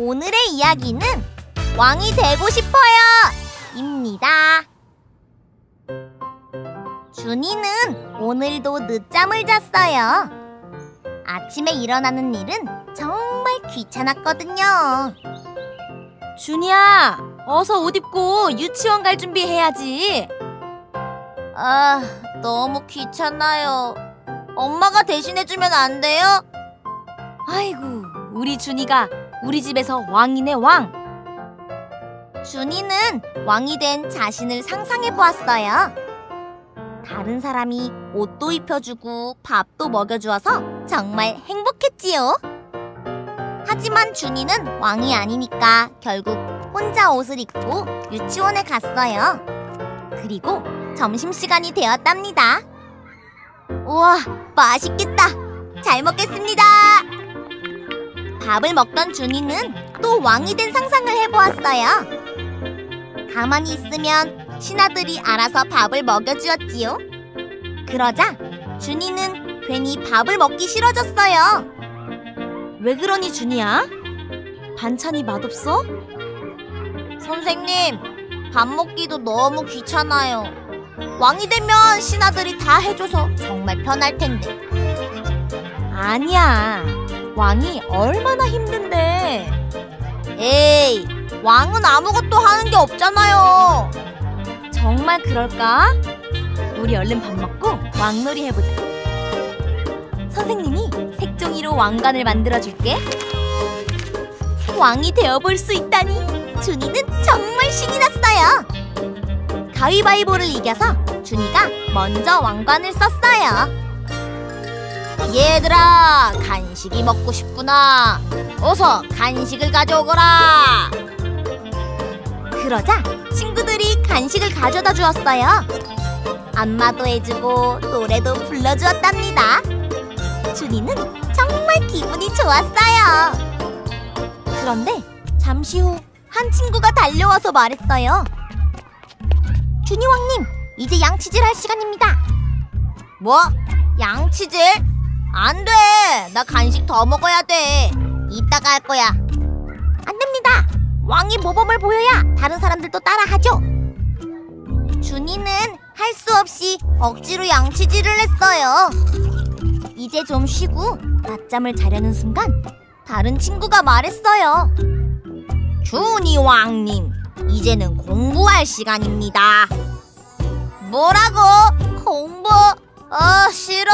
오늘의 이야기는 왕이 되고 싶어요! 입니다. 준이는 오늘도 늦잠을 잤어요. 아침에 일어나는 일은 정말 귀찮았거든요. 준이야, 어서 옷 입고 유치원 갈 준비해야지. 아, 너무 귀찮아요. 엄마가 대신해주면 안 돼요? 아이고, 우리 준이가 우리 집에서 왕이네 왕. 준이는 왕이 된 자신을 상상해 보았어요. 다른 사람이 옷도 입혀주고 밥도 먹여주어서 정말 행복했지요. 하지만 준이는 왕이 아니니까 결국 혼자 옷을 입고 유치원에 갔어요. 그리고 점심시간이 되었답니다. 우와, 맛있겠다. 잘 먹겠습니다. 밥을 먹던 준이는 또 왕이 된 상상을 해보았어요. 가만히 있으면 신하들이 알아서 밥을 먹여주었지요. 그러자 준이는 괜히 밥을 먹기 싫어졌어요. 왜 그러니 준이야? 반찬이 맛없어? 선생님, 밥 먹기도 너무 귀찮아요. 왕이 되면 신하들이 다 해줘서 정말 편할 텐데. 아니야. 왕이 얼마나 힘든데. 에이, 왕은 아무것도 하는 게 없잖아요. 정말 그럴까? 우리 얼른 밥 먹고 왕놀이 해보자. 선생님이 색종이로 왕관을 만들어줄게. 왕이 되어볼 수 있다니 준이는 정말 신이 났어요. 가위바위보를 이겨서 준이가 먼저 왕관을 썼어요. 얘들아, 간식이 먹고 싶구나. 어서 간식을 가져오거라. 그러자 친구들이 간식을 가져다 주었어요. 안마도 해주고 노래도 불러주었답니다. 준이는 정말 기분이 좋았어요. 그런데 잠시 후 한 친구가 달려와서 말했어요. 준이 왕님, 이제 양치질 할 시간입니다. 뭐? 양치질? 안 돼. 나 간식 더 먹어야 돼. 이따가 할 거야. 안 됩니다. 왕이 모범을 보여야 다른 사람들도 따라하죠. 준이는 할 수 없이 억지로 양치질을 했어요. 이제 좀 쉬고 낮잠을 자려는 순간 다른 친구가 말했어요. 준이 왕님, 이제는 공부할 시간입니다. 뭐라고? 공부? 아, 싫어.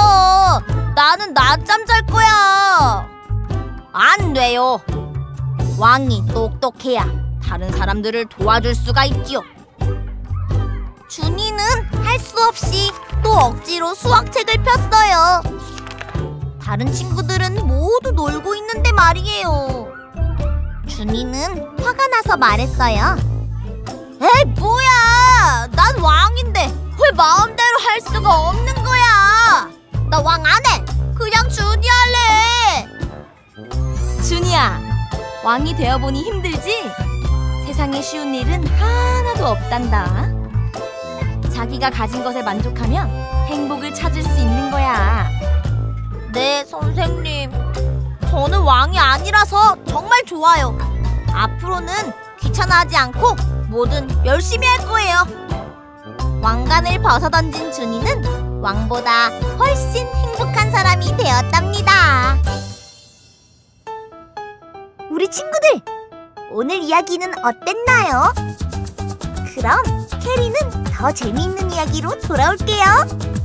나는 낮잠 잘 거야. 안 돼요. 왕이 똑똑해야 다른 사람들을 도와줄 수가 있지요. 준이는 할 수 없이 또 억지로 수학책을 폈어요. 다른 친구들은 모두 놀고 있는데 말이에요. 준이는 화가 나서 말했어요. 에이, 뭐야! 난 왕인데 왜 마음대로 할 수가 없는 거야! 나 왕 안 해! 왕이 되어보니 힘들지? 세상에 쉬운 일은 하나도 없단다. 자기가 가진 것에 만족하면 행복을 찾을 수 있는 거야. 네, 선생님. 저는 왕이 아니라서 정말 좋아요. 앞으로는 귀찮아하지 않고 뭐든 열심히 할 거예요. 왕관을 벗어던진 준이는 왕보다 훨씬 행복한 사람이 되었답니다. 우리 친구들, 오늘 이야기는 어땠나요? 그럼 캐리는 더 재미있는 이야기로 돌아올게요.